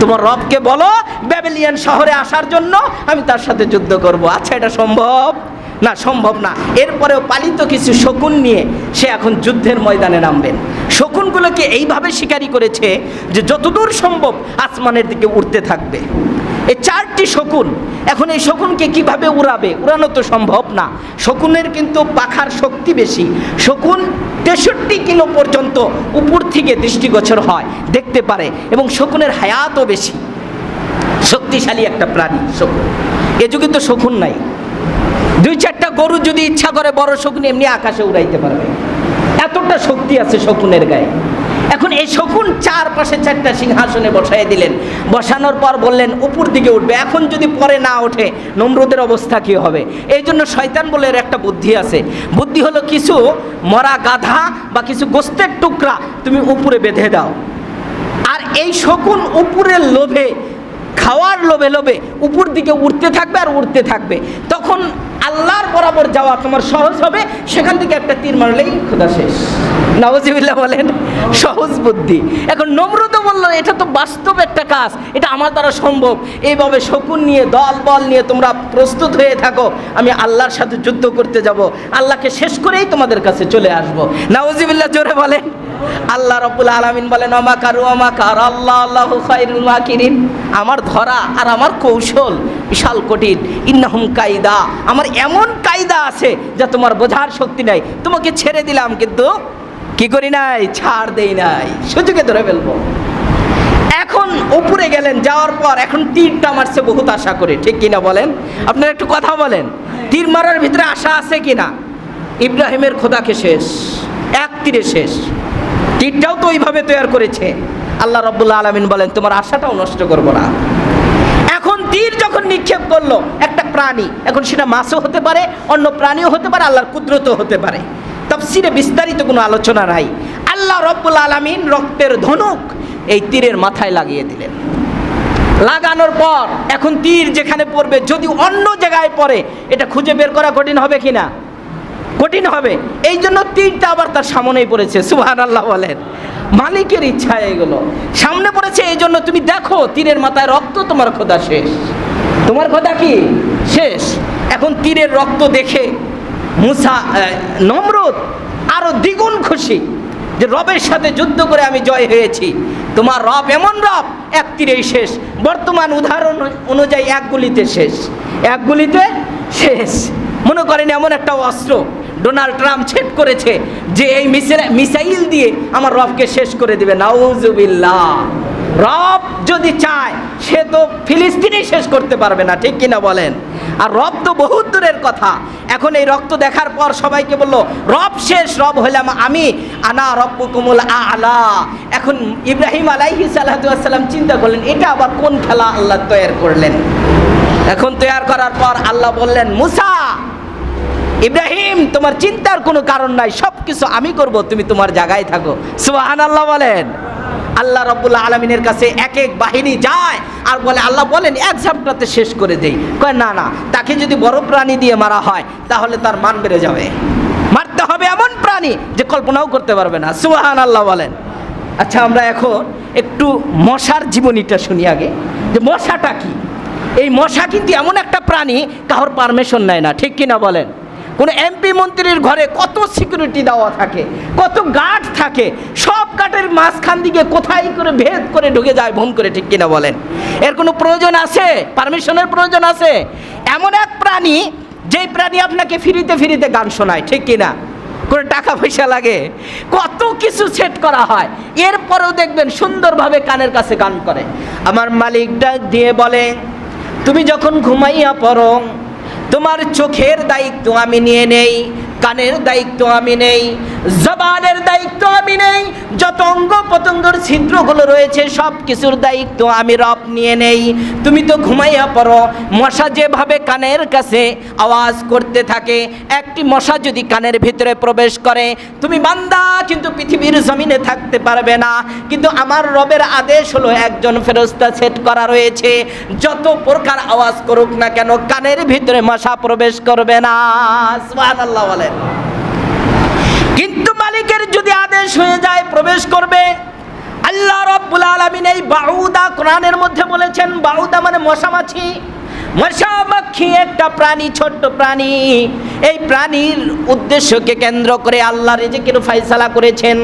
তোমার রবকে বলো, ব্যাবেলিয়ান শহরে আসার জন্য আমি তার সাথে যুদ্ধ করব। আচ্ছা এটা সম্ভব? না সম্ভব না। এরপরেও পালিত কিছু শকুন নিয়ে সে এখন যুদ্ধের ময়দানে নামবেন। শকুনগুলোকে এইভাবে শিকারি করেছে যে যতদূর সম্ভব আসমানের দিকে উড়তে থাকবে। এই চারটি শকুন, এখন এই শকুনকে কীভাবে উড়াবে? উড়ানো তো সম্ভব না। শকুনের কিন্তু পাখার শক্তি বেশি। শকুন কিলো পর্যন্ত উপর থেকে দৃষ্টিগোচর হয়, দেখতে পারে এবং শকুনের হায়াতও বেশি। শক্তিশালী একটা প্রাণী, শকুন। এ যুগে তো শকুন নাই। দুই চারটা গরু যদি ইচ্ছা করে বড় শকুন, এমনি আকাশে উড়াইতে পারবে। এতটা শক্তি আছে শকুনের গায়ে। এখন এই শকুন চারপাশে চারটা সিংহাসনে বসাই দিলেন। বসানোর পর বললেন, উপর দিকে উঠবে। এখন যদি পরে না ওঠে, নমরুদের অবস্থা কী হবে? এই জন্য শয়তান বলে এর একটা বুদ্ধি আছে। বুদ্ধি হলো কিছু মরা গাধা বা কিছু গোস্তের টুকরা তুমি উপরে বেঁধে দাও। আর এই শকুন উপরের লোভে, খাওয়ার লোভে লোভে উপর দিকে উঠতে থাকবে আর উঠতে থাকবে। তখন আল্লাহর বরাবর যাওয়া তোমার সহজ হবে। সেখান থেকে একটা তীর মারলেই খোদা শেষ। নওয়াজিবিল্লাহ বলেন, সহজ বুদ্ধি। এখন নমরুদ বলল, এটা তো বাস্তব একটা কাজ। এটা আমার দ্বারা সম্ভব। এইভাবে শকুন নিয়ে, দল বল নিয়ে তোমরা প্রস্তুত হয়ে থাকো। আমি আল্লাহর সাথে যুদ্ধ করতে যাব। আল্লাহকে শেষ করেই তোমাদের কাছে চলে আসব। নওয়াজিবিল্লাহ জোরে বলেন আল্লাহ রব্বুল আলামিন বলেন অমাকারু অমাকার আল্লাহ আল্লাহ খাইরুল মাকিরিন? আমার ধরা আর আমার কৌশল বিশাল কঠিন। ইন্নাহুম কায়দা। আমার এমন কায়দা আছে যা তোমার বোঝার শক্তি নাই। তোমাকে ছেড়ে দিলাম, কিন্তু কি করি নাই? ছাড় দেই নাই। সুযোগে ধরে ফেলব। এখন উপরে গেলেন, যাওয়ার পর এখন তীরটা মারছে বহুত আশা করে। ঠিক কিনা বলেন? আপনারা একটু কথা বলেন। তীর মারার ভিতরে আশা আছে কিনা ইব্রাহিমের খোদাকে শেষ, এক তীরে শেষ। তীরটাও তো ওইভাবে তৈরি করেছে। আল্লাহ রব্বুল্লা আলমিন বলেন, তোমার আশাটাও নষ্ট করব না। এখন তীর যখন নিক্ষেপ করল, একটা প্রাণী, এখন সেটা মাছও হতে পারে, অন্য প্রাণীও হতে পারে, আল্লাহর কুদরতও হতে পারে। তফসিরে বিস্তারিত কোনো আলোচনা নাই। আল্লাহ রব্বুল আলমিন রক্তের ধনুক এই তীরের মাথায় লাগিয়ে দিলেন। লাগানোর পর, এখন তীর যেখানে পড়বে, যদি অন্য জায়গায় পড়ে, এটা খুঁজে বের করা কঠিন হবে কিনা? কঠিন হবে। এই জন্য তীরটা আবার তার সামনেই পড়েছে সুহান আল্লাহ বলেন। মালিকের ইচ্ছা এগুলো। সামনে পড়েছে এই জন্য তুমি দেখো তীরের মাথায় রক্ত, তোমার খোদা শেষ। তোমার খোদা কি? শেষ। এখন তীরের রক্ত দেখে মুসা নম্রত নমরুদ আরও দ্বিগুণ খুশি যে রবের সাথে যুদ্ধ করে আমি জয় হয়েছি। তোমার রব এমন রব, এক তীরেই শেষ। বর্তমান উদাহরণ অনুযায়ী এক গুলিতে শেষ। এক গুলিতে শেষ। মনে করেন এমন একটা অস্ত্র। ডোনাল্ড ট্রাম্প ছেট করেছে যে এই মিসাইল- দিয়ে আমার রবকে শেষ করে দিবে। নাউজুবিল্লাহ। রব যদি চায়, সে তো ফিলিস্তিনই শেষ করতে পারবে না, ঠিক কিনা বলেন? আর রব তো বহুত দূরের কথা। এখন এই রক্ত দেখার পর সবাইকে বলল, রব শেষ, রব হইলাম আমি, আনা রব্বু কুমুল আলা। এখন ইব্রাহিম আলাইহি সাল্লাম চিন্তা করলেন, এটা আবার কোন খেলা আল্লাহ তৈরি করলেন? এখন তৈরি করার পর আল্লাহ বললেন, মুসা ইব্রাহিম, তোমার চিন্তার কোনো কারণ নাই সব কিছু আমি করব, তুমি তোমার জায়গায় থাকো। সুবাহান আল্লাহ বলেন। আল্লাহ রব্বুল্লাহ আলমিনের কাছে এক এক বাহিনী যায় আর বলে, আল্লাহ বলেন এক ঝাপটাতে শেষ করে দেই। কয়, না না, তাকে যদি বড় প্রাণী দিয়ে মারা হয়, তাহলে তার মান বেড়ে যাবে। মারতে হবে এমন প্রাণী যে কল্পনাও করতে পারবে না। সুবাহান আল্লাহ বলেন। আচ্ছা আমরা এখন একটু মশার জীবনীটা শুনি আগে। যে মশাটা কি? এই মশা কিন্তু এমন একটা প্রাণী, কারোর পারমিশন নেয় না, ঠিক কিনা বলেন? কোনো এমপি মন্ত্রীর ঘরে কত সিকিউরিটি দেওয়া থাকে, কত গার্ড থাকে, সব গার্ডের মাঝখান দিকে কোথায় করে ভেদ করে ঢুকে যায় ভুম করে ঠিক কিনা বলেন? এর কোনো প্রয়োজন আছে? পারমিশনের প্রয়োজন আছে? এমন এক প্রাণী, যেই প্রাণী আপনাকে ফিরিতে ফিরিতে গান শোনায়, ঠিক কিনা? কোনো টাকা পয়সা লাগে? কত কিছু সেট করা হয়। এরপরেও দেখবেন সুন্দরভাবে কানের কাছে গান করে। আমার মালিক ডাক দিয়ে বলে, তুমি যখন ঘুমাইয়া পড়ো তোমার চোখের দায়িত্ব আমি নিয়ে নেই। কানের দায়িত্ব আমি নেই, জবানের দায়িত্ব আমি নেই, যত অঙ্গ পতঙ্গর ছিদ্রগুলো রয়েছে সব কিছুর দায়িত্ব আমি রব নিয়ে নেই। তুমি তো ঘুমাইয়া পড়ো, মশা যেভাবে কানের কাছে আওয়াজ করতে থাকে, একটি মশা যদি কানের ভিতরে প্রবেশ করে, তুমি বান্দা, কিন্তু পৃথিবীর জমিনে থাকতে পারবে না। কিন্তু আমার রবের আদেশ হলো একজন ফেরস্তা সেট করা রয়েছে। যত প্রকার আওয়াজ করুক না কেন, কানের ভিতরে মশা প্রবেশ করবে না। আল্লাহ সুবহানাল্লাহ বলেন। কিন্তু মালিকের যদি আদেশ হয়ে যায়, প্রবেশ করবে। আল্লাহ রব্বুল আলামিন এই বাউদা কোরআনের মধ্যে বলেছেন, বাউদা মানে মশামাছি। মশা মাখি একটা প্রাণী, ছোট্ট প্রাণী। এই প্রাণীর উদ্দেশ্যকে কেন্দ্র করে আল্লাহ রেজেকের করেছেন।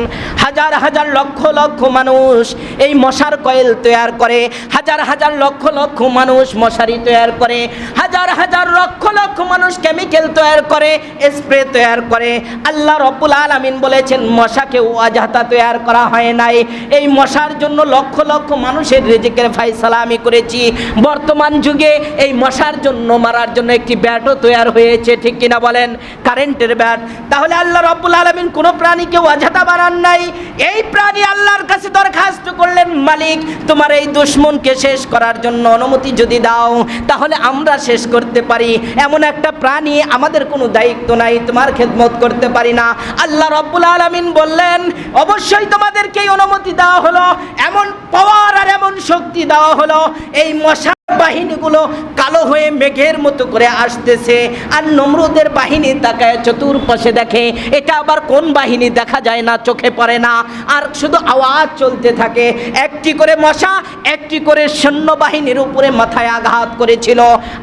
হাজার হাজার লক্ষ লক্ষ মানুষ এই মশার কয়েল তৈয়ার করে। হাজার হাজার লক্ষ লক্ষ মানুষ মশারি তৈয়ার করে। হাজার হাজার লক্ষ লক্ষ মানুষ কেমিক্যাল তৈয়ার করে, স্প্রে তৈয়ার করে। আল্লাহ রব্বুল আলামিন বলেছেন, মশাকেও অজাতা তৈয়ার করা হয় নাই। এই মশার জন্য লক্ষ লক্ষ মানুষের রেজেকের ফাইসালা আমি করেছি। বর্তমান যুগে এই মশার জন্য মারার জন্য একটি ব্যাটও তৈয়ার হয়েছে, ঠিক কিনা বলেন? কারেন্টের ব্যাট তাহলে আল্লাহ রব্বুল আলমিন কোনো প্রাণীকে অজাতা বানান নাই। এই প্রাণী আল্লাহর কাছে দরখাস্ত করলেন, মালিক, তোমার এই দুশ্মনকে শেষ করার জন্য অনুমতি যদি দাও, তাহলে আমরা শেষ করতে পারি। এমন একটা প্রাণী আমাদের কোনো দায়িত্ব নাই, তোমার খেদমত করতে পারি না। আল্লাহ রব্বুল আলমিন বললেন, অবশ্যই তোমাদেরকে অনুমতি দেওয়া হলো। এমন পাওয়ার আর এমন শক্তি দেওয়া হলো। এই মশা বাহিনীগুলো কালো হয়ে মেঘের মতো করে আসতেছে। আর নমরুদের বাহিনী তাকায় চতুর্পাশে দেখে, এটা আবার কোন বাহিনী দেখা যায় না, চোখে পড়ে না। আর শুধু আওয়াজ চলতে থাকে, একটি করে মশা, একটি করে সৈন্যবাহিনীর উপরে মাথায় আঘাত করেছিল।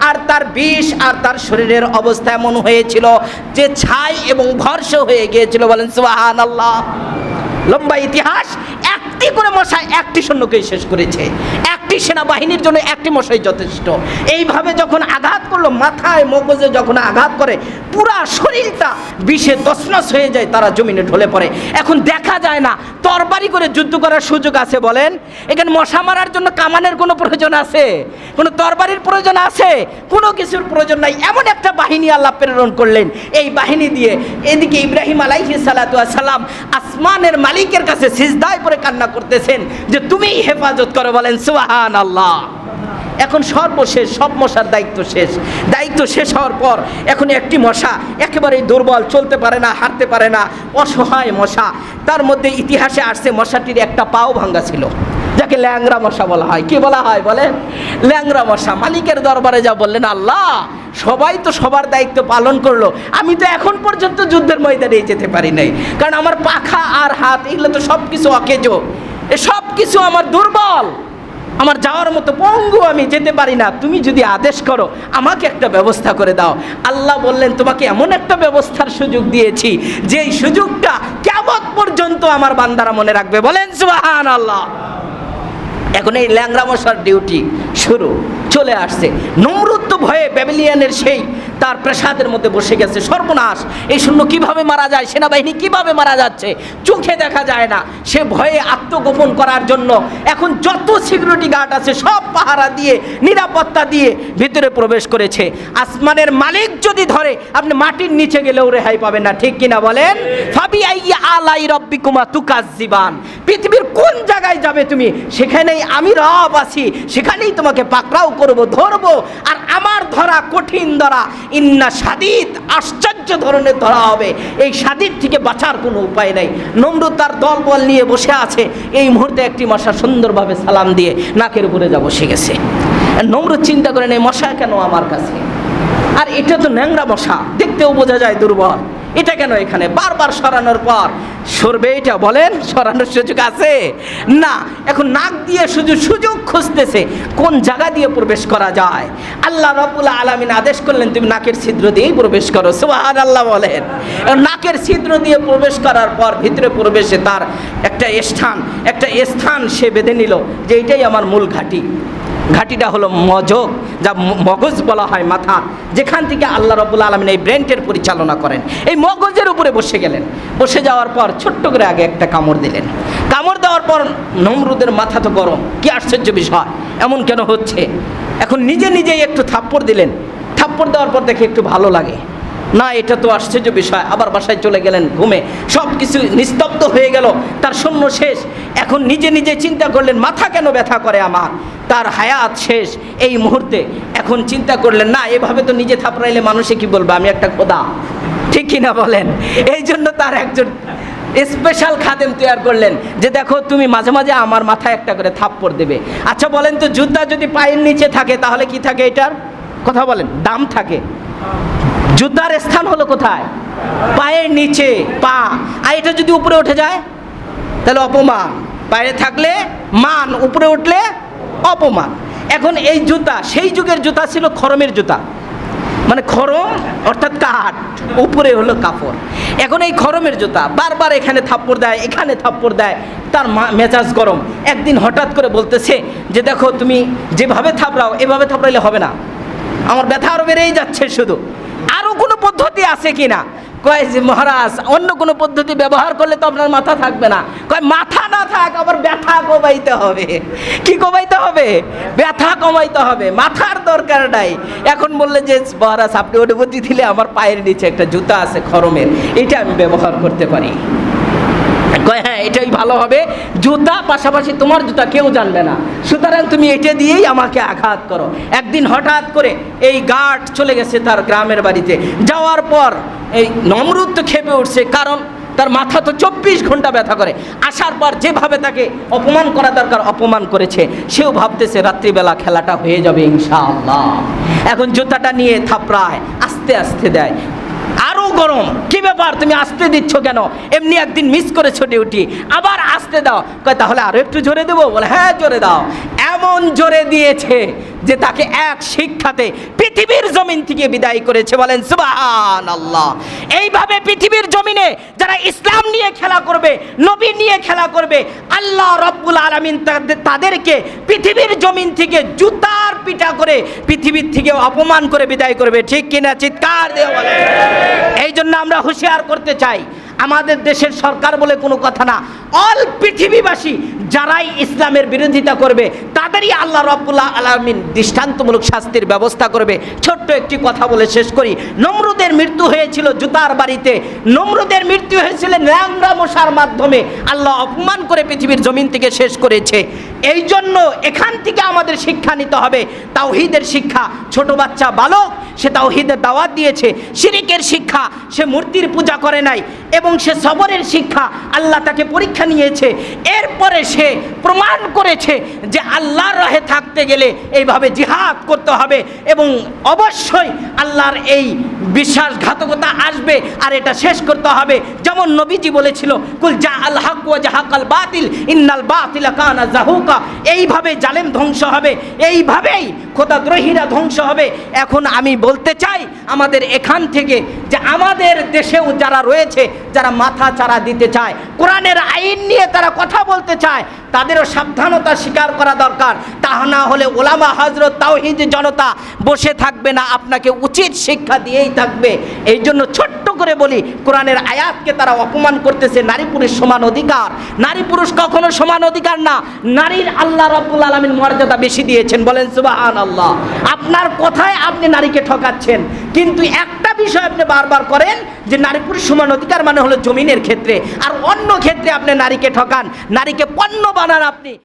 আর তার বিষ আর তার শরীরের অবস্থা এমন হয়েছিল যে ছাই এবং ভর্ষ হয়ে গিয়েছিল। বলেন সুবাহান আল্লাহ লম্বা ইতিহাস একটি করে মশাই একটি সৈন্যকেই শেষ করেছে। একটি সেনাবাহিনীর জন্য একটি মশাই যথেষ্ট। এইভাবে যখন আঘাত করল, মাথায় মগজে যখন আঘাত করে, পুরা শরীরটা বিষে তসনস হয়ে যায়, তারা জমিনে ঢলে পড়ে। এখন দেখা যায় না, তরবারি করে যুদ্ধ করার সুযোগ আছে বলেন? এখানে মশা মারার জন্য কামানের কোনো প্রয়োজন আছে? কোনো তরবারির প্রয়োজন আছে? কোনো কিছুর প্রয়োজন নাই। এমন একটা বাহিনী আল্লাহ প্রেরণ করলেন। এই বাহিনী দিয়ে এদিকে ইব্রাহিম আলাইহি সালাতু সালাম আসমানের মালিকের কাছে সিজদায় পরে কান্না করতেছেন যে তুমি হেফাজত করো বলেন সুবাহান আল্লাহ এখন সর্বশেষ, সব মশার দায়িত্ব শেষ। দায়িত্ব শেষ হওয়ার পর এখন একটি মশা একেবারেই দুর্বল, চলতে পারে না হারতে পারে না, অসহায় মশা। তার মধ্যে ইতিহাসে আসছে মশাটির একটা পাও ভাঙ্গা ছিল। যাকে ল্যাংরা মশা বলা হয়। কি বলা হয় বলে? ল্যাংরা মশা। মালিকের দরবারে যা বললেন, আল্লাহ, সবাই তো সবার দায়িত্ব পালন করল। আমি তো এখন পর্যন্ত যুদ্ধের ময়দানে যেতে পারি নাই। কারণ আমার পাখা আর হাত, এগুলো তো সব কিছু অকেজো। সব কিছু আমার দুর্বল। আমার যাওয়ার মতো পঙ্গু আমি যেতে পারি না। তুমি যদি আদেশ করো, আমাকে একটা ব্যবস্থা করে দাও। আল্লাহ বললেন, তোমাকে এমন একটা ব্যবস্থার সুযোগ দিয়েছি যে এই সুযোগটা কেমন পর্যন্ত আমার বান্দারা মনে রাখবে। বলেন সুবাহান আল্লাহ এখন এই ল্যাংরা মশার ডিউটি শুরু, চলে আসছে। নমরুত্ব ভয়ে ব্যাবিলিয়ানের সেই, তার প্রাসাদের মধ্যে বসে গেছে। সর্বনাশ, এই শূন্য কীভাবে মারা যায়, সেনাবাহিনী কীভাবে মারা যাচ্ছে, চোখে দেখা যায় না। সে ভয়ে আত্মগোপন করার জন্য এখন যত সিকিউরিটি গার্ড আছে, সব পাহারা দিয়ে, নিরাপত্তা দিয়ে ভিতরে প্রবেশ করেছে। আসমানের মালিক যদি ধরে, আপনি মাটির নিচে গেলেও রেহাই পাবেন না। ঠিক কিনা বলেন? ফাবি আলাই রব্বিকুমা তুকাজ জীবান পৃথিবীর কোন জায়গায় যাবে তুমি, সেখানেই আমি রব আছি, সেখানেই তোমাকে পাকড়াও করব, ধরবো, আর আমার ধরা কঠিন ধরা, ইন্না সাদিদ আশ্চর্য ধরনের ধরা হবে। এই সাদিদ থেকে বাঁচার কোনো উপায় নাই। নমরুদ তার দল বল নিয়ে বসে আছে, এই মুহূর্তে একটি মশা সুন্দরভাবে সালাম দিয়ে নাকের উপরে যা বসে গেছে। আর নমরুদ চিন্তা করেন এই মশা কেন আমার কাছে? আর এটা তো ন্যাংরা মশা, দেখতেও বোঝা যায় দুর্বল। এটা কেন এখানে? বারবার সরানোর পর। সরবে এটা, বলেন, সরানোর সুযোগ আছে? না, এখন নাক দিয়ে শুধু সুযোগ খুঁজতেছে, কোন জায়গা দিয়ে প্রবেশ করা যায়? আল্লাহ রবুল আলমিন আদেশ করলেন, তুমি নাকের ছিদ্র দিয়েই প্রবেশ করো। সুবাহান আল্লাহ বলেন নাকের ছিদ্র দিয়ে প্রবেশ করার পর ভিতরে প্রবেশে তার একটা স্থান একটা স্থান সে বেঁধে নিল, যে এটাই আমার মূল ঘাঁটি। ঘাটিটা হলো মজক যা মগজ বলা হয় মাথা। যেখান থেকে আল্লাহ রবুল আলমিন এই ব্রেনটের পরিচালনা করেন। এই মগজের উপরে বসে গেলেন। বসে যাওয়ার পর ছোট্ট করে আগে একটা কামড় দিলেন। কামড় দেওয়ার পর নমরুদের মাথা তো গরম। কি আশ্চর্য বিষয়। এমন কেন হচ্ছে? এখন নিজে নিজেই একটু থাপ্পড় দিলেন। থাপ্পড় দেওয়ার পর দেখে একটু ভালো লাগে। না, এটা তো আশ্চর্য বিষয়। আবার বাসায় চলে গেলেন ঘুমে। সব কিছু নিস্তব্ধ হয়ে গেল। তার শূন্য শেষ। এখন নিজে নিজে চিন্তা করলেন, মাথা কেন ব্যথা করে আমার? তার হায়াত শেষ এই মুহূর্তে। এখন চিন্তা করলেন, না, এভাবে তো নিজে থাপড়াইলে মানুষে কি বলবে? আমি একটা খোদা। ঠিক কিনা বলেন। এই জন্য তার একজন স্পেশাল খাদেম তৈরি করলেন যে, দেখো, তুমি মাঝে মাঝে আমার মাথায় একটা করে থাপ্পড় দেবে। আচ্ছা বলেন তো, যুদ্ধা যদি পায়ের নিচে থাকে, তাহলে কি থাকে এটার? কথা বলেন, দাম থাকে। জুতার স্থান হলো কোথায়? পায়ের নিচে, পা। আর এটা যদি উপরে উঠে যায়, তাহলে অপমান। পায়ে থাকলে মান, উপরে উঠলে অপমান। এখন এই জুতা, সেই যুগের জুতা ছিল খরমের জুতা। মানে খরম অর্থাৎ কাঠ, উপরে হলো কাপড়। এখন এই খরমের জুতা, বারবার এখানে থাপ্পড় দেয়, এখানে থাপ্পড় দেয়, তার মেজাজ গরম। একদিন হঠাৎ করে বলতেছে যে, দেখো, তুমি যেভাবে থাপড়াও, এভাবে থাপড়াইলে হবে না। আমার ব্যথা আরও বেড়েই যাচ্ছে শুধু। পদ্ধতি আছে কিনা? কয় যে, মহারাজ, অন্য কোনো পদ্ধতি ব্যবহার করলে তো আপনার মাথা থাকবে না। কয়, মাথা না থাক, আবার ব্যথা কমাইতে হবে। কি কমাইতে হবে? ব্যথা কমাইতে হবে। মাথার দরকার নাই। এখন বললে যে, মহারাজ, আপনি অনুমতি দিলে আমার পায়ের নিচে একটা জুতা আছে খরমের, এটা আমি ব্যবহার করতে পারি। হ্যাঁ এটাই ভালো হবে। জুতা, পাশাপাশি তোমার জুতা কেউ জানবে না। সুতরাং তুমি এটা দিয়েই আমাকে আঘাত করো। একদিন হঠাৎ করে এই গার্ড চলে গেছে তার গ্রামের বাড়িতে। যাওয়ার পর এই নমরুদ তো খেপে উঠছে, কারণ তার মাথা তো চব্বিশ ঘণ্টা ব্যথা করে। আসার পর যেভাবে তাকে অপমান করা দরকার, অপমান করেছে। সেও ভাবতেছে রাত্রিবেলা খেলাটা হয়ে যাবে ইনশাআল্লাহ। এখন জুতাটা নিয়ে থাপড়ায়, আস্তে আস্তে দেয়। আরও গরম। কি ব্যাপার? তুমি আসতে দিচ্ছ কেন? এমনি একদিন মিস করে করেছ উঠি। আবার আসতে দাও। তাহলে আরও একটু জোরে দেবো? বলে হ্যাঁ জোরে দাও। এমন জোরে দিয়েছে যে তাকে এক শিক্ষাতে পৃথিবীর জমিন থেকে বিদায় করেছে। বলেন সুবাহান আল্লাহ এইভাবে পৃথিবীর জমিনে যারা ইসলাম নিয়ে খেলা করবে, নবী নিয়ে খেলা করবে, আল্লাহ রব্বুল আলমিন তাদেরকে পৃথিবীর জমিন থেকে জুতার পিটা করে পৃথিবীর থেকে অপমান করে বিদায় করবে। ঠিক কিনা চিৎকার দিয়ে এই জন্য আমরা হুঁশিয়ার করতে চাই, আমাদের দেশের সরকার বলে কোনো কথা না। অল পৃথিবীবাসী যারাই ইসলামের বিরোধিতা করবে, তাদেরই আল্লাহ রব্বুল্লাহ আলমিন দৃষ্টান্তমূলক শাস্তির ব্যবস্থা করবে। ছোট্ট একটি কথা বলে শেষ করি। নমরুদের মৃত্যু হয়েছিল জুতার বাড়িতে। নমরুদের মৃত্যু হয়েছিল ন্যাংরা মশার মাধ্যমে। আল্লাহ অপমান করে পৃথিবীর জমিন থেকে শেষ করেছে। এই জন্য এখান থেকে আমাদের শিক্ষা নিতে হবে। তাওহিদের শিক্ষা। ছোট বাচ্চা বালক, সে তাওহিদের দাওয়াত দিয়েছে। শিরিকের শিক্ষা, সে মূর্তির পূজা করে নাই এবং সে সবরের শিক্ষা আল্লাহ তাকে পরীক্ষা নিয়েছে। এরপরে সে প্রমাণ করেছে যে আল্লাহর রাহে থাকতে গেলে এইভাবে জিহাদ করতে হবে এবং অবশ্যই আল্লাহর এই বিশ্বাসঘাতকতা আসবে আর এটা শেষ করতে হবে। যেমন নবীজি বলেছিল, কুল যা আল হক ওয়া জাহাকাল বাতিল, ইন্নাল বাতিল কানা জাহুকা। এইভাবে জালেম ধ্বংস হবে, এইভাবেই খোদাদ্রোহীরা ধ্বংস হবে। এখন আমি বলতে চাই আমাদের এখান থেকে যে আমাদের দেশেও যারা রয়েছে, যারা মাথা চারা দিতে চায়, কোরআনের আইন নিয়ে তারা কথা বলতে চায় তাদেরও সাবধানতা স্বীকার করা দরকার। তা না হলে ওলামা হজরত তাওহিদ জনতা বসে থাকবে না, আপনাকে উচিত শিক্ষা দিয়েই থাকবে। এই জন্য ছোট্ট করে বলি, কোরআনের আয়াতকে তারা অপমান করতেছে, নারী পুরুষ সমান অধিকার। নারী পুরুষ কখনো সমান অধিকার না, নারীর আল্লাহ রাব্বুল আলমিন মর্যাদা বেশি দিয়েছেন, বলেন সুবাহান আল্লাহ আপনার কথায় আপনি নারীকে ঠকাচ্ছেন, কিন্তু একটা বিষয় আপনি বারবার করেন যে নারী পুরুষ সমান অধিকার মানে হলো জমিনের ক্ষেত্রে। আর অন্য ক্ষেত্রে আপনি নারীকে ঠকান, নারীকে পণ্য বানান আপনি।